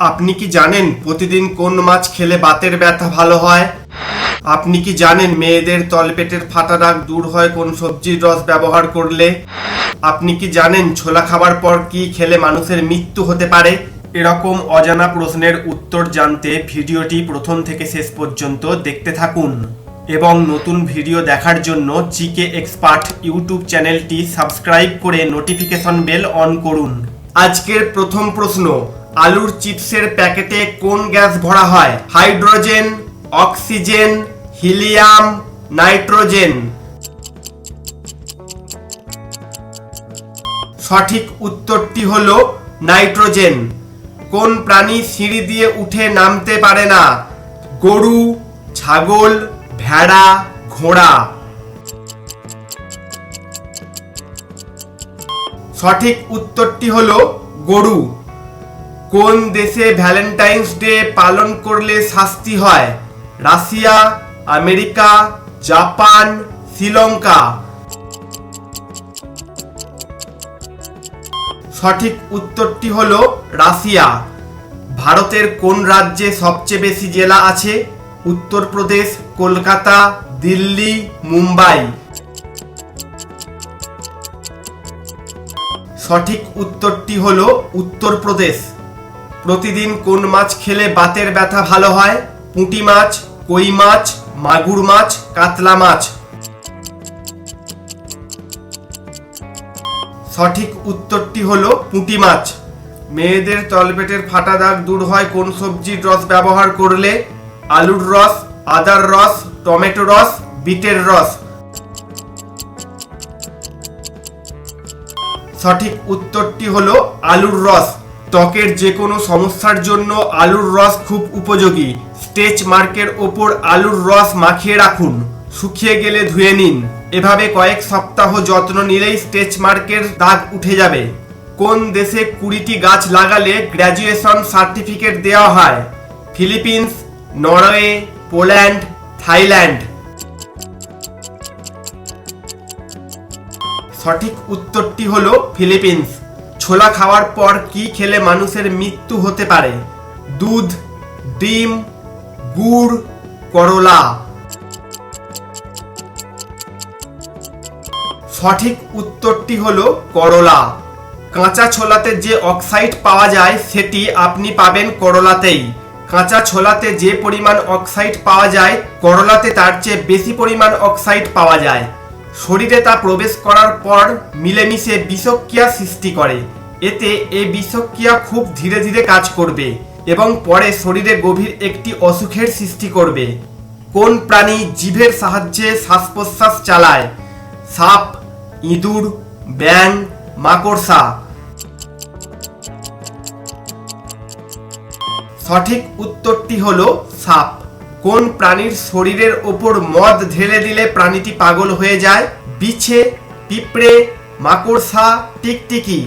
আপনি কি জানেন প্রতিদিন কোন মাছ খেলে বাতের ব্যথা ভালো হয়? আপনি কি জানেন মেয়েদের তলপেটের ফাটা দাগ দূর হয় কোন সবজির রস ব্যবহার করলে? আপনি কি জানেন ছোলা খাবার পর কি খেলে মানুষের মৃত্যু হতে পারে? এরকম অজানা প্রশ্নের উত্তর জানতে ভিডিওটি প্রথম থেকে শেষ পর্যন্ত দেখতে থাকুন। এবং নতুন ভিডিও দেখার জন্য জিকে এক্সপার্ট ইউটিউব চ্যানেলটি সাবস্ক্রাইব করে নোটিফিকেশন বেল অন করুন। আজকের প্রথম প্রশ্ন আলুর চিপসের প্যাকেটে কোন গ্যাস ভরা হয়? Hydrogen, oxygen, helium, nitrogen? সঠিক উত্তরটি হল নাইট্রোজেন। কোন প্রাণী সিঁড়ি দিয়ে উঠে নামতে পারে না? গরু, ছাগল, ভেড়া, ঘোড়া। সঠিক উত্তরটি হল গরু। কোন দেশে ভ্যালেন্টাইন্স ডে পালন করলে শাস্তি হয়? Russia, America, Japan, Sri Lanka? সঠিক উত্তরটি হল রাশিয়া। ভারতের কোন রাজ্যে সবচেয়ে বেশি জেলা আছে? উত্তরপ্রদেশ, কলকাতা, দিল্লি, মুম্বাই। সঠিক উত্তরটি হল উত্তরপ্রদেশ। প্রতিদিন কোন মাছ খেলে বাতের ব্যথা ভালো হয়? পুঁটি মাছ, কই মাছ, মাগুর মাছ, কাতলা মাছ? সঠিক উত্তরটি হলো পুঁটি মাছ। মেয়েদের তলপেটের ফাটা দাগ দূর হয় কোন সবজির রস ব্যবহার করলে? আলুর রস, আদার রস, টমেটো রস, বিটের রস? সঠিক উত্তরটি হলো আলুর রস। ত্বকের যে কোনো সমস্যার জন্য আলুর রস খুব উপযোগী। স্টেচ মার্কের ওপর আলুর রস মাখিয়ে রাখুন। শুকিয়ে গেলে ধুয়ে নিন। এভাবে কয়েক সপ্তাহ যত্ন নিলেই স্টেচ মার্কের দাগ উঠে যাবে। কোন দেশে কুড়িটি গাছ লাগালে গ্র্যাজুয়েশন সার্টিফিকেট দেওয়া হয়? Philippines, Norway, Poland, Thailand. সঠিক উত্তরটি হলো ফিলিপিন্স। ছোলা খাওয়ার পর কি খেলে মানুষের মৃত্যু হতে পারে? দুধ, ডিম, গুড়, করলা। সঠিক উত্তরটি হলো করলা। কাঁচা ছোলাতে যে অক্সাইড পাওয়া যায়, সেটি আপনি পাবেন করলাতেই। কাঁচা ছোলাতে যে পরিমাণ অক্সাইড পাওয়া যায়, করলাতে তার চেয়ে বেশি পরিমাণ অক্সাইড পাওয়া যায়। শরীরে তা প্রবেশ করার পর মিলেমিশে বিষক্রিয়া সৃষ্টি করে। এতে এই বিষক্রিয়া খুব ধীরে ধীরে কাজ করবে এবং পরে শরীরে গভীর একটি অসুখের সৃষ্টি করবে। কোন প্রাণী জিভের সাহায্যে শ্বাস প্রশ্বাস চালায়? সাপ, ইঁদুর ব্যাং মাকড়সা। সঠিক উত্তরটি হলো সাপ। কোন প্রাণীর শরীরের ওপর মদ ঢেলে দিলে প্রাণীটি পাগল হয়ে যায়? বিছে, পিঁপড়ে, মাকড়সা, টিকটিকি।